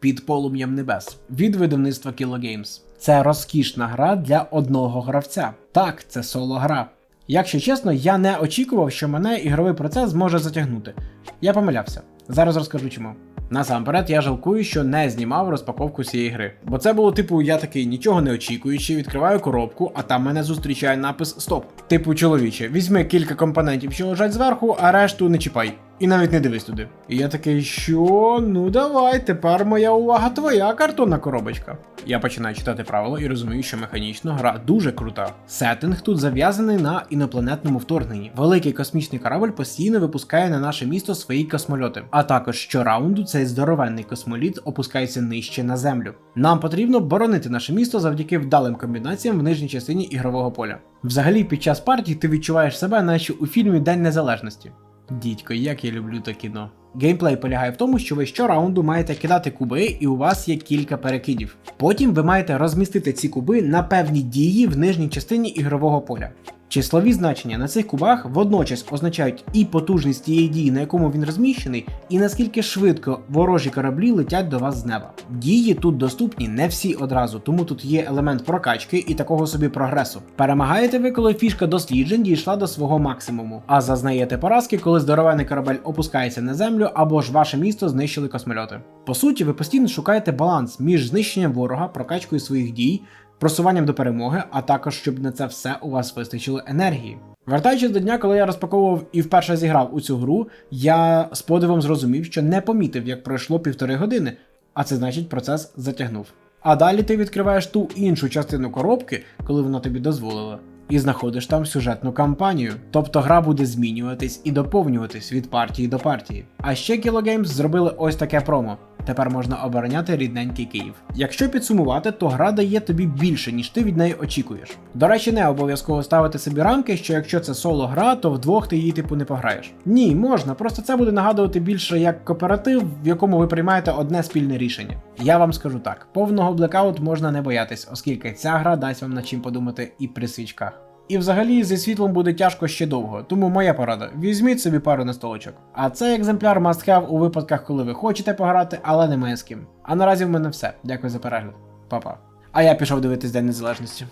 під полум'ям небес від видавництва Kilo Games. Це розкішна гра для одного гравця. Так, це соло гра. Якщо чесно, я не очікував, що мене ігровий процес зможе затягнути. Я помилявся. Зараз розкажу чому. Насамперед, я жалкую, що не знімав розпаковку цієї гри. Бо це було типу, я такий нічого не очікуючи, відкриваю коробку, а там мене зустрічає напис Стоп. Типу, чоловіче, візьми кілька компонентів, що лежать зверху, а решту не чіпай. І навіть не дивись туди. І я такий, що? Ну давай, тепер моя увага твоя картонна коробочка. Я починаю читати правила і розумію, що механічно гра дуже крута. Сеттинг тут зав'язаний на інопланетному вторгненні. Великий космічний корабль постійно випускає на наше місто свої космольоти. А також щораунду цей здоровенний космоліт опускається нижче на землю. Нам потрібно боронити наше місто завдяки вдалим комбінаціям в нижній частині ігрового поля. Взагалі, під час партії ти відчуваєш себе, наче у фільмі День Незалежності. Дідько, як я люблю те кіно. Геймплей полягає в тому, що ви щораунду маєте кидати куби, і у вас є кілька перекидів. Потім ви маєте розмістити ці куби на певні дії в нижній частині ігрового поля. Числові значення на цих кубах водночас означають і потужність тієї дії, на якому він розміщений, і наскільки швидко ворожі кораблі летять до вас з неба. Дії тут доступні не всі одразу, тому тут є елемент прокачки і такого собі прогресу. Перемагаєте ви, коли фішка досліджень дійшла до свого максимуму, а зазнаєте поразки, коли здоровений корабель опускається на землю або ж ваше місто знищили космольоти. По суті, ви постійно шукаєте баланс між знищенням ворога, прокачкою своїх дій просуванням до перемоги, а також щоб на це все у вас вистачило енергії. Вертаючись до дня, коли я розпаковував і вперше зіграв у цю гру, я з подивом зрозумів, що не помітив, як пройшло півтори години, а це значить процес затягнув. А далі ти відкриваєш ту іншу частину коробки, коли вона тобі дозволила, і знаходиш там сюжетну кампанію. Тобто гра буде змінюватись і доповнюватись від партії до партії. А ще Kilo Games зробили ось таке промо. Тепер можна обороняти рідненький Київ. Якщо підсумувати, то гра дає тобі більше, ніж ти від неї очікуєш. До речі, не обов'язково ставити собі рамки, що якщо це соло гра, то вдвох ти її типу не пограєш. Ні, можна, просто це буде нагадувати більше як кооператив, в якому ви приймаєте одне спільне рішення. Я вам скажу так: повного блекаут можна не боятись, оскільки ця гра дасть вам над чим подумати і при свічках. І взагалі зі світлом буде тяжко ще довго, тому моя порада: візьміть собі пару на столочок. А цей екземпляр must have у випадках, коли ви хочете пограти, але немає з ким. А наразі в мене все. Дякую за перегляд. Па-па. А я пішов дивитись День Незалежності.